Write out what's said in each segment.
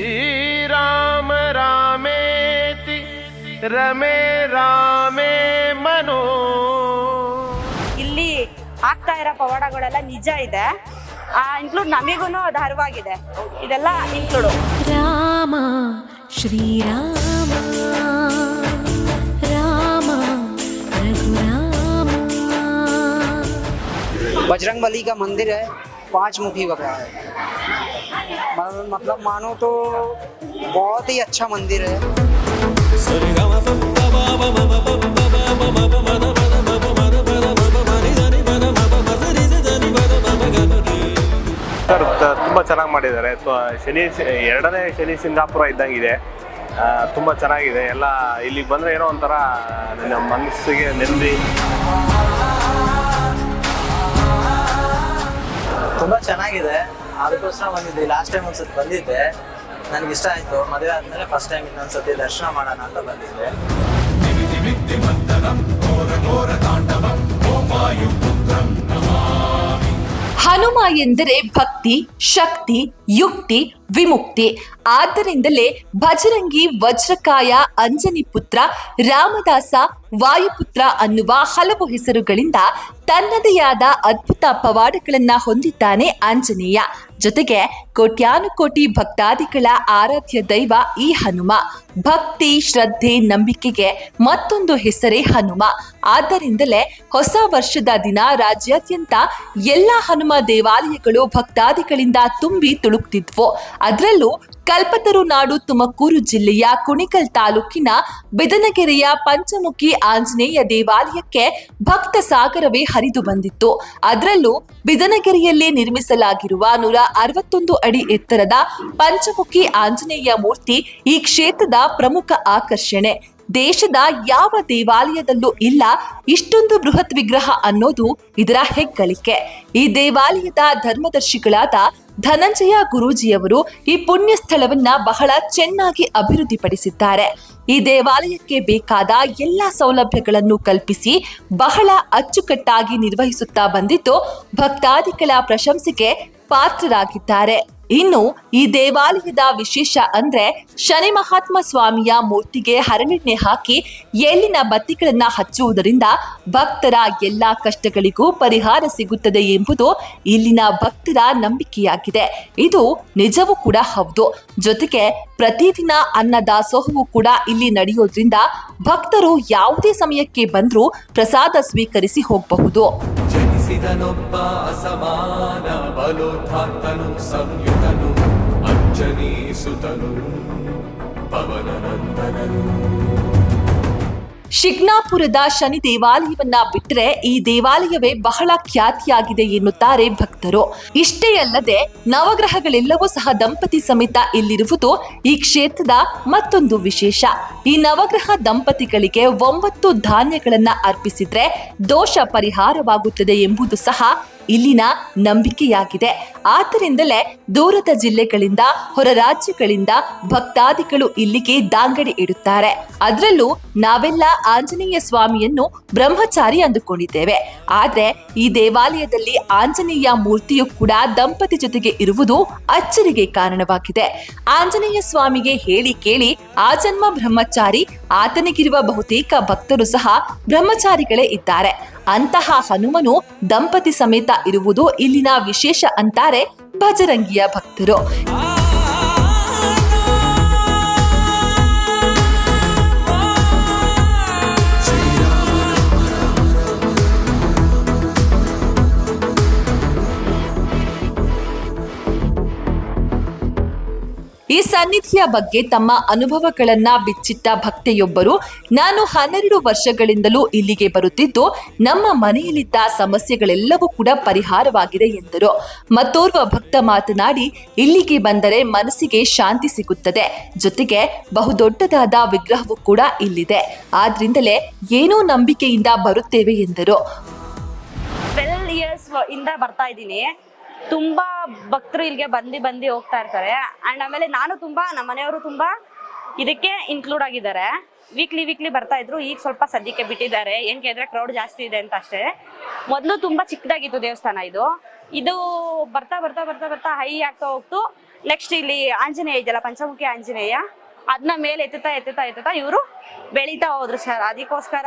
श्रीराम रामेति रमे रामे मनो ಇಲ್ಲಿ ಆಗ್ತಾ ಇರೋ ಪವಾಡಗಳೆಲ್ಲ ನಿಜ ಇದೆ ಇನ್ಕ್ಲೂಡ್ ನಮಿಗೂ ಅದು ಅರಿವಾಗಿದೆ ಇದೆಲ್ಲ ಇನ್ಕ್ಲೂಡ್ ರಾಮ ಶ್ರೀರಾಮ ರಾಮ ರಘುರಾಮ बजरंग बली का मंदिर है पांच मुखी बकरा है मतलब मतलब मानो तो बहुत ही अच्छा मंदिर है ಸರ್ ತ- ತುಂಬಾ ಚೆನ್ನಾಗಿ ಮಾಡಿದ್ದಾರೆ ತ- ಶನಿ ಎರಡನೇ ಶನಿ ಸಿಂಗಾಪುರ ಇದ್ದಂಗಿದೆ ಆ, ತುಂಬಾ ಚೆನ್ನಾಗಿದೆ ಎಲ್ಲ ಇಲ್ಲಿಗೆ ಬಂದ್ರೆ ಏನೋ ಒಂಥರ ನಮ್ಮ ಮನಸ್ಸಿಗೆ ನೆಮ್ಮದಿ ತುಂಬಾ ಚೆನ್ನಾಗಿದೆ ಅದಕ್ಕೋಸ್ಕರ ಬಂದಿದ್ದೆ. ಲಾಸ್ಟ್ ಟೈಮ್ ಒಂದ್ಸತಿ ಬಂದಿದ್ದೆ. ನನಗೆ ಇಷ್ಟ ಆಯ್ತು. ಮದುವೆ ಆದ್ಮೇಲೆ ಫಸ್ಟ್ ಟೈಮ್ ಇನ್ನೊಂದ್ಸತಿ ದರ್ಶನ ಮಾಡೋಣ ಅಂತ ಬಂದಿದ್ದೆ. ಹನುಮ ಎಂದರೆ ಭಕ್ತಿ, ಶಕ್ತಿ, ಯುಕ್ತಿ, ವಿಮುಕ್ತಿ. ಆದ್ದರಿಂದಲೇ ಭಜರಂಗಿ, ವಜ್ರಕಾಯ, ಅಂಜನಿ ಪುತ್ರ, ರಾಮದಾಸ, ವಾಯುಪುತ್ರ ಅನ್ನುವ ಹಲವು ಹೆಸರುಗಳಿಂದ ತನ್ನದೇ ಆದ ಅದ್ಭುತ ಪವಾಡಗಳನ್ನ ಹೊಂದಿದ್ದಾನೆ ಆಂಜನೇಯ. ಜೊತೆಗೆ ಕೋಟ್ಯಾನುಕೋಟಿ ಭಕ್ತಾದಿಗಳ ಆರಾಧ್ಯ ದೈವ ಈ ಹನುಮ. ಭಕ್ತಿ, ಶ್ರದ್ಧೆ, ನಂಬಿಕೆಗೆ ಮತ್ತೊಂದು ಹೆಸರೇ ಹನುಮ. ಆದ್ದರಿಂದಲೇ ಹೊಸ ವರ್ಷದ ದಿನ ರಾಜ್ಯಾದ್ಯಂತ ಎಲ್ಲ ಹನುಮ ದೇವಾಲಯಗಳು ಭಕ್ತಾದಿಗಳಿಂದ ತುಂಬಿ ತುಳುಕ್ತಿದ್ವು. ಅದರಲ್ಲೂ ಕಲ್ಪತರು ನಾಡು ತುಮಕೂರು ಜಿಲ್ಲೆಯ ಕುಣಿಕಲ್ ತಾಲೂಕಿನ ಬಿದನಗೆರೆಯ ಪಂಚಮುಖಿ ಆಂಜನೇಯ ದೇವಾಲಯಕ್ಕೆ ಭಕ್ತ ಸಾಗರವೇ ಹರಿದು ಬಂದಿತ್ತು. ಅದರಲ್ಲೂ ಬಿದನಗೆರೆಯಲ್ಲಿ ನಿರ್ಮಿಸಲಾಗಿರುವ ನೂರ ಅರವತ್ತೊಂದು ಅಡಿ ಎತ್ತರದ ಪಂಚಮುಖಿ ಆಂಜನೇಯ ಮೂರ್ತಿ ಈ ಕ್ಷೇತ್ರದ ಪ್ರಮುಖ ಆಕರ್ಷಣೆ. ದೇಶದ ಯಾವ ದೇವಾಲಯದಲ್ಲೂ ಇಲ್ಲ ಇಷ್ಟೊಂದು ಬೃಹತ್ ವಿಗ್ರಹ ಅನ್ನೋದು ಇದರ ಹೆಗ್ಗಳಿಕೆ. ಈ ದೇವಾಲಯದ ಧರ್ಮದರ್ಶಿಗಳಾದ ಧನಂಜಯ ಗುರೂಜಿಯವರು ಈ ಪುಣ್ಯ ಸ್ಥಳವನ್ನ ಬಹಳ ಚೆನ್ನಾಗಿ ಅಭಿವೃದ್ಧಿಪಡಿಸಿದ್ದಾರೆ. ಈ ದೇವಾಲಯಕ್ಕೆ ಬೇಕಾದ ಎಲ್ಲ ಸೌಲಭ್ಯಗಳನ್ನು ಕಲ್ಪಿಸಿ ಬಹಳ ಅಚ್ಚುಕಟ್ಟಾಗಿ ನಿರ್ವಹಿಸುತ್ತಾ ಬಂದಿದ್ದು ಭಕ್ತಾದಿಗಳ ಪ್ರಶಂಸೆಗೆ ಪಾತ್ರರಾಗಿದ್ದಾರೆ. ಇನ್ನು ಈ ದೇವಾಲಯದ ವಿಶೇಷ ಅಂದ್ರೆ ಶನಿ ಮಹಾತ್ಮ ಸ್ವಾಮಿಯ ಮೂರ್ತಿಗೆ ಹರಳೆಣ್ಣೆ ಹಾಕಿ ಎಲ್ಲಿನ ಬತ್ತಿಗಳನ್ನ ಹಚ್ಚುವುದರಿಂದ ಭಕ್ತರ ಎಲ್ಲಾ ಕಷ್ಟಗಳಿಗೂ ಪರಿಹಾರ ಸಿಗುತ್ತದೆ ಎಂಬುದು ಇಲ್ಲಿನ ಭಕ್ತರ ನಂಬಿಕೆಯಾಗಿದೆ. ಇದು ನಿಜವೂ ಕೂಡ ಹೌದು. ಜೊತೆಗೆ ಪ್ರತಿದಿನ ಅನ್ನ ದಾಸೋಹವು ಕೂಡ ಇಲ್ಲಿ ನಡೆಯೋದ್ರಿಂದ ಭಕ್ತರು ಯಾವುದೇ ಸಮಯಕ್ಕೆ ಬಂದರೂ ಪ್ರಸಾದ ಸ್ವೀಕರಿಸಿ ಹೋಗಬಹುದು. ಶಿಗ್ನಾಪುರದ ಶನಿ ದೇವಾಲಯವನ್ನ ಬಿಟ್ಟರೆ ಈ ದೇವಾಲಯವೇ ಬಹಳ ಖ್ಯಾತಿಯಾಗಿದೆ ಎನ್ನುತ್ತಾರೆ ಭಕ್ತರು. ಇಷ್ಟೇ ಅಲ್ಲದೆ ನವಗ್ರಹಗಳೆಲ್ಲವೂ ಸಹ ದಂಪತಿ ಸಮೇತ ಇಲ್ಲಿರುವುದು ಈ ಕ್ಷೇತ್ರದ ಮತ್ತೊಂದು ವಿಶೇಷ. ಈ ನವಗ್ರಹ ದಂಪತಿಗಳಿಗೆ ಒಂಬತ್ತು ಧಾನ್ಯಗಳನ್ನ ಅರ್ಪಿಸಿದ್ರೆ ದೋಷ ಪರಿಹಾರವಾಗುತ್ತದೆ ಎಂಬುದು ಸಹ ಇಲ್ಲಿನ ನಂಬಿಕೆಯಾಗಿದೆ. ಆದ್ದರಿಂದಲೇ ದೂರದ ಜಿಲ್ಲೆಗಳಿಂದ, ಹೊರ ರಾಜ್ಯಗಳಿಂದ ಭಕ್ತಾದಿಗಳು ಇಲ್ಲಿಗೆ ದಾಂಗಡಿ ಇಡುತ್ತಾರೆ. ಅದರಲ್ಲೂ ನಾವೆಲ್ಲ ಆಂಜನೇಯ ಸ್ವಾಮಿಯನ್ನು ಬ್ರಹ್ಮಚಾರಿ ಅಂದುಕೊಂಡಿದ್ದೇವೆ. ಆದರೆ ಈ ದೇವಾಲಯದಲ್ಲಿ ಆಂಜನೇಯ ಮೂರ್ತಿಯು ಕೂಡ ದಂಪತಿ ಜೊತೆಗೆ ಇರುವುದು ಅಚ್ಚರಿಗೆ ಕಾರಣವಾಗಿದೆ. ಆಂಜನೇಯ ಸ್ವಾಮಿಗೆ ಹೇಳಿ ಕೇಳಿ ಆ ಜನ್ಮ ಬ್ರಹ್ಮಚಾರಿ, ಆತನಿಗಿರುವ ಬಹುತೇಕ ಭಕ್ತರು ಸಹ ಬ್ರಹ್ಮಚಾರಿಗಳೇ ಇದ್ದಾರೆ. ಅಂತಹ ಹನುಮನು ದಂಪತಿ ಸಮೇತ ಇರುವುದು ಇಲ್ಲಿನ ವಿಶೇಷ ಅಂತಾರೆ ಭಜರಂಗಿಯ ಭಕ್ತರು. ಸನ್ನಿಧಿಯ ಬಗ್ಗೆ ತಮ್ಮ ಅನುಭವಗಳನ್ನ ಬಿಚ್ಚಿಟ್ಟ ಭಕ್ತೆಯೊಬ್ಬರು ನಾನು ಹನ್ನೆರಡು ವರ್ಷಗಳಿಂದಲೂ ಇಲ್ಲಿಗೆ ಬರುತ್ತಿದ್ದು, ನಮ್ಮ ಮನೆಯಲ್ಲಿದ್ದ ಸಮಸ್ಯೆಗಳೆಲ್ಲವೂ ಕೂಡ ಪರಿಹಾರವಾಗಿದೆ ಎಂದರು. ಮತ್ತೋರ್ವ ಭಕ್ತ ಮಾತನಾಡಿ, ಇಲ್ಲಿಗೆ ಬಂದರೆ ಮನಸ್ಸಿಗೆ ಶಾಂತಿ ಸಿಗುತ್ತದೆ, ಜೊತೆಗೆ ಬಹುದೊಡ್ಡದಾದ ವಿಗ್ರಹವು ಕೂಡ ಇಲ್ಲಿದೆ. ಆದ್ರಿಂದಲೇ ಏನೋ ನಂಬಿಕೆಯಿಂದ ಬರುತ್ತೇವೆ ಎಂದರು. ಟ್ವೆಲ್ ಇಯರ್ಸ್ ಇಂದ ಬರ್ತಾ ಇದ್ದೀನಿ. ತುಂಬಾ ಭಕ್ತರು ಇಲ್ಲಿಗೆ ಬಂದು ಬಂದು ಹೋಗ್ತಾ ಇರ್ತಾರೆ. ಅಂಡ್ ಆಮೇಲೆ ನಾನು ತುಂಬಾ, ನಮ್ಮ ಮನೆಯವರು ತುಂಬಾ ಇದಕ್ಕೆ ಇನ್ಕ್ಲೂಡ್ ಆಗಿದ್ದಾರೆ. ವೀಕ್ಲಿ ವೀಕ್ಲಿ ಬರ್ತಾ ಇದ್ರು. ಈಗ ಸ್ವಲ್ಪ ಸದ್ಯಕ್ಕೆ ಬಿಟ್ಟಿದ್ದಾರೆ. ಏನ್ ಕೇಳಿದ್ರೆ ಕ್ರೌಡ್ ಜಾಸ್ತಿ ಇದೆ ಅಂತ ಅಷ್ಟೇ. ಮೊದಲು ತುಂಬಾ ಚಿಕ್ಕದಾಗಿತ್ತು ದೇವಸ್ಥಾನ ಇದು. ಇದು ಬರ್ತಾ ಬರ್ತಾ ಬರ್ತಾ ಬರ್ತಾ ಹೈ ಆಗ್ತಾ ಹೋಗ್ತು. ನೆಕ್ಸ್ಟ್ ಇಲ್ಲಿ ಆಂಜನೇಯ ಇದೆಯಲ್ಲ, ಪಂಚಮುಖಿ ಆಂಜನೇಯ. ಅದನ್ನ ಮೇಲೆ ಎತ್ತುತ್ತಾ ಎತ್ತುತ್ತಾ ಎತ್ತುತ್ತಾ ಇವರು ಬೆಳೀತಾ ಹೋದ್ರು ಸರ್. ಅದಕ್ಕೋಸ್ಕರ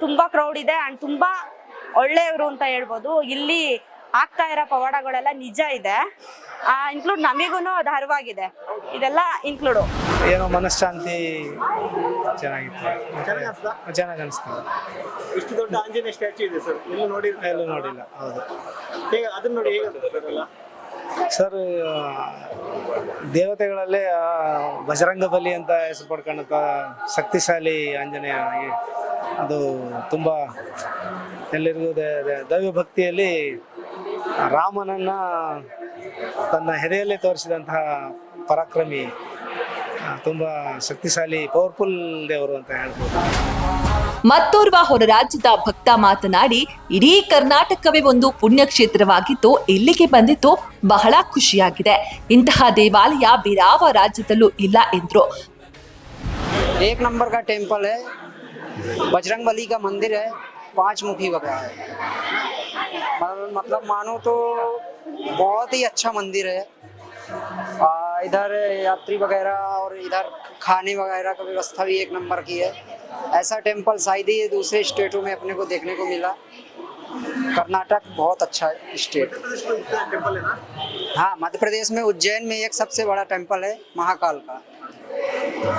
ತುಂಬಾ ಕ್ರೌಡ್ ಇದೆ. ಅಂಡ್ ತುಂಬಾ ಒಳ್ಳೆಯವರು ಅಂತ ಹೇಳ್ಬೋದು. ಇಲ್ಲಿ ಆಗ್ತಾ ಇರೋ ಪವಾಡಗಳೆಲ್ಲ ನಿಜ ಇದೆ. ಇನ್ಕ್ಲೂಡ್ ನಮಗೂ ಅದು ಅರಿವಾಗಿದೆ. ಇದೆಲ್ಲ ಇನ್ಕ್ಲೂಡು ಏನೋ ಮನಃಶಾಂತಿ ಚೆನ್ನಾಗಿತ್ತು. ಚೆನ್ನಾಗಿ ಅನಿಸ್ತದೆ ಇಷ್ಟು ದೊಡ್ಡ ಆಂಜನೇಯ ಸ್ಟ್ಯಾಚು ಇದೆ ಸರ್. ಎಲ್ಲೂ ನೋಡಿ ಎಲ್ಲೂ ನೋಡಿಲ್ಲ ಹೌದು. ಹೇಗೆ ಅದನ್ನ ನೋಡಿ ಹೇಗೆ ಸರ್ ದೇವತೆಗಳಲ್ಲೇ ಆ, ಬಜರಂಗ ಬಲಿ ಅಂತ ಹೆಸರು ಪಡ್ಕೊಂಡಂಥ ಶಕ್ತಿಶಾಲಿ ಆಂಜನೇಯ ಅದು ತುಂಬ ಎಲ್ಲರಿಗೂ ದೈವ ಭಕ್ತಿಯಲ್ಲಿ ರಾಮನನ್ನ ತನ್ನ ಹೆದೆಯಲ್ಲೇ ತೋರಿಸಿದಂತಹ ಪರಾಕ್ರಮಿ ತುಂಬ ಶಕ್ತಿಶಾಲಿ ಪವರ್ಫುಲ್ ದೇವರು ಅಂತ ಹೇಳ್ಬೋದು. ಮತ್ತೋರ್ವ ಹೊರ ರಾಜ್ಯದ ಭಕ್ತ ಮಾತನಾಡಿ ಇಡೀ ಕರ್ನಾಟಕವೇ ಒಂದು ಪುಣ್ಯಕ್ಷೇತ್ರವಾಗಿದ್ದು ಇಲ್ಲಿಗೆ ಬಂದಿದ್ದು ಬಹಳ ಖುಷಿಯಾಗಿದೆ. ಇಂತಹ ದೇವಾಲಯ ಬೇರಾವ ರಾಜ್ಯದಲ್ಲೂ ಇಲ್ಲ ಎಂದ್ರು. ಏಕ್ ನಂಬರ್ ಕಾ ಟೆಂಪಲ್ ಹೈ ಬಜರಂಗ್ ಬಲಿ ಕಾ ಮಂದಿರ್ ಹೈ ಮುಖಿ मतलब- मानो तो बहुत ही अच्छा मंदिर है। आ, इधर यात्री वगैरह और इधर खाने वगैरह का व्यवस्था भी एक नंबर की है। ऐसा टेंपल शायद ही दूसरे स्टेटों में अपने को देखने को मिला। कर्नाटक बहुत अच्छा स्टेट। है हाँ मध्य प्रदेश में उज्जैन में एक सबसे बड़ा टेंपल है महाकाल का।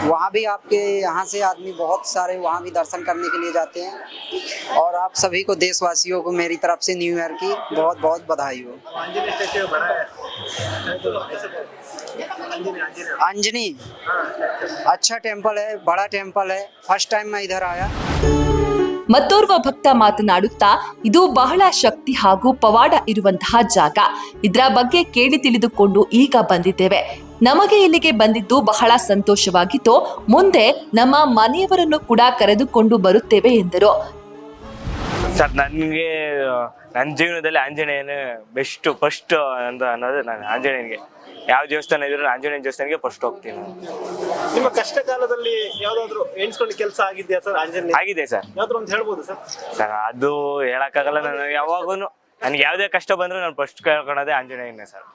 वहाँ भी आपके यहाँ से आदमी बहुत सारे वहाँ भी दर्शन करने के लिए जाते हैं। और आप सभी को देशवासियों को मेरी तरफ़ से न्यू ईयर की बहुत बहुत बधाई हो। आंजनेय स्टैच्यू बड़ा है। आंजनेय आंजनेय अंजनी अच्छा टेंपल है बड़ा टेंपल है। फ़र्स्ट टाइम मैं इधर आया। ಮತ್ತೋರ್ವ ಭಕ್ತ ಮಾತನಾಡುತ್ತಾ, ಇದು ಬಹಳ ಶಕ್ತಿ ಹಾಗೂ ಪವಾಡ ಇರುವಂತಹ ಜಾಗ. ಇದರ ಬಗ್ಗೆ ಕೇಳಿ ತಿಳಿದುಕೊಂಡು ಈಗ ಬಂದಿದ್ದೇವೆ. ನಮಗೆ ಇಲ್ಲಿಗೆ ಬಂದಿದ್ದು ಬಹಳ ಸಂತೋಷವಾಗಿತ್ತು. ಮುಂದೆ ನಮ್ಮ ಮನೆಯವರನ್ನು ಕೂಡ ಕರೆದುಕೊಂಡು ಬರುತ್ತೇವೆ ಎಂದರು. ಸರ್, ನನಗೆ, ನನ್ನ ಜೀವನದಲ್ಲಿ ಆಂಜನೇಯನೇ ಬೆಸ್ಟ್ ಫಸ್ಟ್ ಅಂತ ಅನ್ನೋದು ನಾನು ಆಂಜನೇಯನಿಗೆ. ಯಾವ ದೇವಸ್ಥಾನ ಇದ್ರು ಆಂಜನೇಯ ದೇವಸ್ಥಾನಕ್ಕೆ ಫಸ್ಟ್ ಹೋಗ್ತೀನಿ. ನಿಮ್ಮ ಕಷ್ಟ ಕಾಲದಲ್ಲಿ ಯಾವ್ದಾದ್ರು ಎಣಿಸ್ಕೊಂಡು ಕೆಲಸ ಆಗಿದೆಯಾ ಸರ್ ಆಂಜನೇಯ? ಆಗಿದೆ ಸರ್. ಯಾವ್ದಾದ್ರು ಒಂದು ಹೇಳ್ಬೋದು ಸರ್? ಸರ್ ಅದು ಹೇಳಕ್ಕಾಗಲ್ಲ ನಾನು. ಯಾವಾಗೂ ನನ್ಗೆ ಯಾವುದೇ ಕಷ್ಟ ಬಂದ್ರೆ ನಾನು ಫಸ್ಟ್ ಕೇಳ್ಕೊಳೋದೇ ಆಂಜನೇಯನೇ ಸರ್.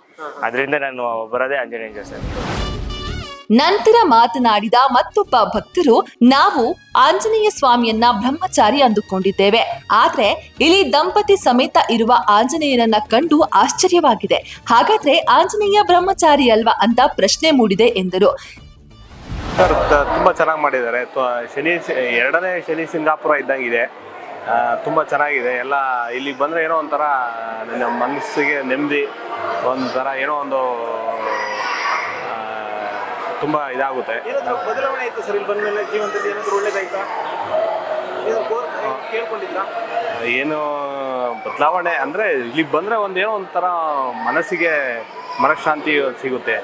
ಅದರಿಂದ ನಾನು ಬರೋದೇ ಆಂಜನೇಯ ದೇವಸ್ಥಾನ ನಂತರ ಮಾತನಾಡಿದ ಮತ್ತೊಬ್ಬ ಭಕ್ತರು, ನಾವು ಆಂಜನೇಯ ಸ್ವಾಮಿಯನ್ನ ಬ್ರಹ್ಮಚಾರಿ ಅಂದುಕೊಂಡಿದ್ದೇವೆ. ಆದ್ರೆ, ಇಲ್ಲಿ ದಂಪತಿ ಸಮೇತ ಇರುವ ಆಂಜನೇಯನನ್ನ ಕಂಡು ಆಶ್ಚರ್ಯವಾಗಿದೆ. ಹಾಗಾದ್ರೆ ಆಂಜನೇಯ ಬ್ರಹ್ಮಚಾರಿ ಅಲ್ವಾ ಅಂತ ಪ್ರಶ್ನೆ ಮೂಡಿದೆ ಎಂದರು. ಸರ್ ತುಂಬಾ ಚೆನ್ನಾಗಿ ಮಾಡಿದ್ದಾರೆ. ಶನಿ, ಎರಡನೇ ಶನಿ ಸಿಂಗಾಪುರ ಇದ್ದಂಗಿದೆ. ತುಂಬಾ ಚೆನ್ನಾಗಿದೆ. ಎಲ್ಲ ಇಲ್ಲಿ ಬಂದರೆ ಏನೋ ಒಂಥರ ನನ್ನ ಮನಸ್ಸಿಗೆ ನೆಮ್ಮದಿ, ಒಂಥರ ಏನೋ ಒಂದು ತುಂಬ ಇದಾಗುತ್ತೆ. ಏನಾದ್ರು ಬದಲಾವಣೆ ಆಯ್ತು ಸರ್? ಇಲ್ಲಿ ಬಂದ್ಮೇಲೆ ಜೀವನದಲ್ಲಿ ಏನಾದರೂ ಒಳ್ಳೇದಾಯ್ತಾ? ಏನೋ ಕೋರ್ ಕೇಳ್ಕೊಂಡಿದ್ರಾ? ಏನು ಬದಲಾವಣೆ ಅಂದರೆ ಇಲ್ಲಿ ಬಂದರೆ ಒಂದು ಏನೋ ಒಂಥರ ಮನಸ್ಸಿಗೆ ಮನಃಶಾಂತಿ ಸಿಗುತ್ತೆ.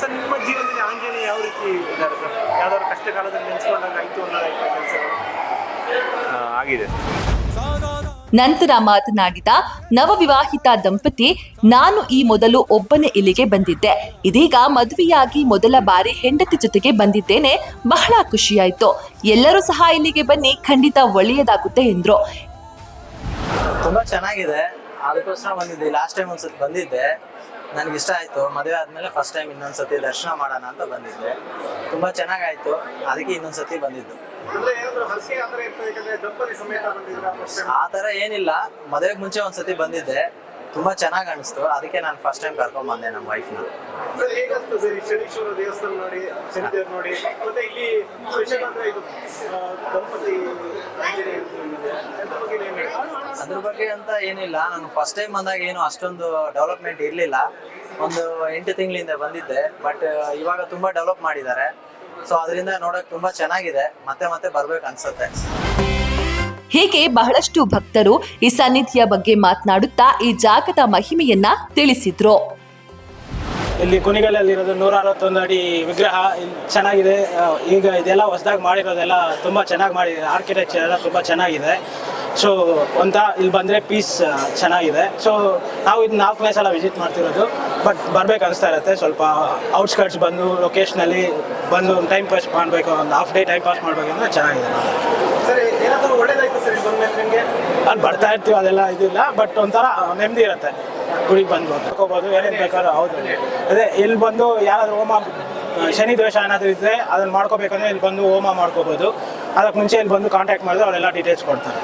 ಸರ್ ನಿಮ್ಮ ಜೀವನದಲ್ಲಿ ಆಂಜನೇಯ ಯಾವ ರೀತಿ ಇದ್ದಾರೆ ಸರ್? ಯಾವ್ದಾದ್ರು ಕಷ್ಟ ಕಾಲದಲ್ಲಿ ನೆನೆಸ್ಕೊಂಡಾಗ ಆಯ್ತು ಅನ್ನೋದಾಯ್ತು ಸರ್ ಆ, ಆಗಿದೆ ನಂತರ ಮಾತನಾಡಿದ ನವವಿವಾಹಿತ ದಂಪತಿ, ನಾನು ಈ ಮೊದಲು ಒಬ್ಬನೇ ಇಲ್ಲಿಗೆ ಬಂದಿದ್ದೆ. ಇದೀಗ ಮದುವೆಯಾಗಿ ಮೊದಲ ಬಾರಿ ಹೆಂಡತಿ ಜೊತೆಗೆ ಬಂದಿದ್ದೇನೆ. ಬಹಳ ಖುಷಿಯಾಯಿತು. ಎಲ್ಲರೂ ಸಹ ಇಲ್ಲಿಗೆ ಬನ್ನಿ. ಖಂಡಿತ ಒಳ್ಳೆಯದಾಗುತ್ತೆ ಎಂದ್ರು. ತುಂಬಾ ಚೆನ್ನಾಗಿದೆ. ಅದಕ್ಕೋಸ್ಕರ ಬಂದಿದ್ದೆ. ಲಾಸ್ಟ್ ಟೈಮ್ ಒಂದ್ಸತಿ ಬಂದಿದ್ದೆ. ನನಗೆ ಇಷ್ಟ ಆಯ್ತು. ಮದುವೆ ಆದ್ಮೇಲೆ ಫಸ್ಟ್ ಟೈಮ್ ಇನ್ನೊಂದ್ಸತಿ ದರ್ಶನ ಮಾಡೋಣ ಅಂತ ಬಂದಿದ್ದೆ. ತುಂಬಾ ಚೆನ್ನಾಗಾಯ್ತು. ಅದಕ್ಕೆ ಇನ್ನೊಂದ್ಸತಿ ಬಂದಿದ್ದು. ಆ ತರ ಏನಿಲ್ಲ. ಮದುವೆಗೆ ಮುಂಚೆ ಒಂದ್ಸತಿ ಬಂದಿದ್ದೆ. ತುಂಬಾ ಚೆನ್ನಾಗಿ ಅನಿಸ್ತು. ಅದಕ್ಕೆ ನಾನು ಫಸ್ಟ್ ಟೈಮ್ ಕರ್ಕೊಂಡ್ ಬಂದೆ ನಮ್ಮ ವೈಫ್ನ. ಅಂದ್ರೆ? ಬಗ್ಗೆ ಅಂತ ಏನಿಲ್ಲ. ನಾನು ಫಸ್ಟ್ ಟೈಮ್ ಬಂದಾಗ ಏನು ಅಷ್ಟೊಂದು ಡೆವಲಪ್ಮೆಂಟ್ ಇರಲಿಲ್ಲ. ಒಂದು ಎಂಟು ತಿಂಗಳಿಂದ ಬಂದಿದ್ದೆ. ಬಟ್ ಇವಾಗ ತುಂಬಾ ಡೆವಲಪ್ ಮಾಡಿದ್ದಾರೆ. ಸೊ ಅದರಿಂದ ನೋಡಕ್ ತುಂಬಾ ಚೆನ್ನಾಗಿದೆ. ಮತ್ತೆ ಮತ್ತೆ ಬರ್ಬೇಕು ಅನ್ಸುತ್ತೆ. ಹೀಗೆ ಬಹಳಷ್ಟು ಭಕ್ತರು ಈ ಸನ್ನಿಧಿಯ ಬಗ್ಗೆ ಮಾತನಾಡುತ್ತಾ ಈ ಜಾಗದ ಮಹಿಮೆಯನ್ನ ತಿಳಿಸಿದ್ರು. ಇಲ್ಲಿ ಕುಣಿಗಲಲ್ಲಿರೋದು ನೂರ ಅರವತ್ತೊಂದು ಅಡಿ ವಿಗ್ರಹ ಇಲ್ಲಿ ಚೆನ್ನಾಗಿದೆ. ಈಗ ಇದೆಲ್ಲ ಹೊಸದಾಗಿ ಮಾಡಿರೋದೆಲ್ಲ ತುಂಬ ಚೆನ್ನಾಗಿ ಮಾಡಿದೆ. ಆರ್ಕಿಟೆಕ್ಚರ್ ಎಲ್ಲ ತುಂಬ ಚೆನ್ನಾಗಿದೆ. ಸೊ ಅಂತ ಇಲ್ಲಿ ಬಂದರೆ ಪೀಸ್ ಚೆನ್ನಾಗಿದೆ. ಸೊ ನಾವು ಇದು ನಾಲ್ಕನೇ ಸಲ ವಿಸಿಟ್ ಮಾಡ್ತಿರೋದು. ಬಟ್ ಬರ್ಬೇಕು ಅನಿಸ್ತಾ ಇರುತ್ತೆ. ಸ್ವಲ್ಪ ಔಟ್ಸ್ಕರ್ಟ್ಸ್ ಬಂದು ಲೊಕೇಶನಲ್ಲಿ ಬಂದು ಒಂದು ಟೈಮ್ ಪಾಸ್ ಮಾಡಬೇಕು ಒಂದು ಹಾಫ್ ಡೇ ಟೈಮ್ ಪಾಸ್ ಮಾಡಬೇಕು ಅಂದರೆ ಚೆನ್ನಾಗಿದೆ. ಅಲ್ಲಿ ಬರ್ತಾ ಇರ್ತೀವಿ ಅದೆಲ್ಲ ಇದಿಲ್ಲ. ಬಟ್ ಒಂಥರ ನೆಮ್ಮದಿ ಇರುತ್ತೆ. ಗುಡಿಗೆ ಬಂದು ತಗೋಬೋದು ಏನೇನು ಬೇಕಾದ್ರೂ ಹೌದು. ಅದೇ ಇಲ್ಲಿ ಬಂದು ಯಾರಾದರೂ ಹೋಮ ಶನಿ ದೋಷ ಏನಾದರೂ ಇದ್ದರೆ ಅದನ್ನು ಮಾಡ್ಕೋಬೇಕಂದ್ರೆ ಇಲ್ಲಿ ಬಂದು ಹೋಮ ಮಾಡ್ಕೋಬೋದು. ಅದಕ್ಕೆ ಮುಂಚೆ ಇಲ್ಲಿ ಬಂದು ಕಾಂಟ್ಯಾಕ್ಟ್ ಮಾಡಿದ್ರೆ ಅವರೆಲ್ಲ ಡೀಟೇಲ್ಸ್ ಕೊಡ್ತಾರೆ.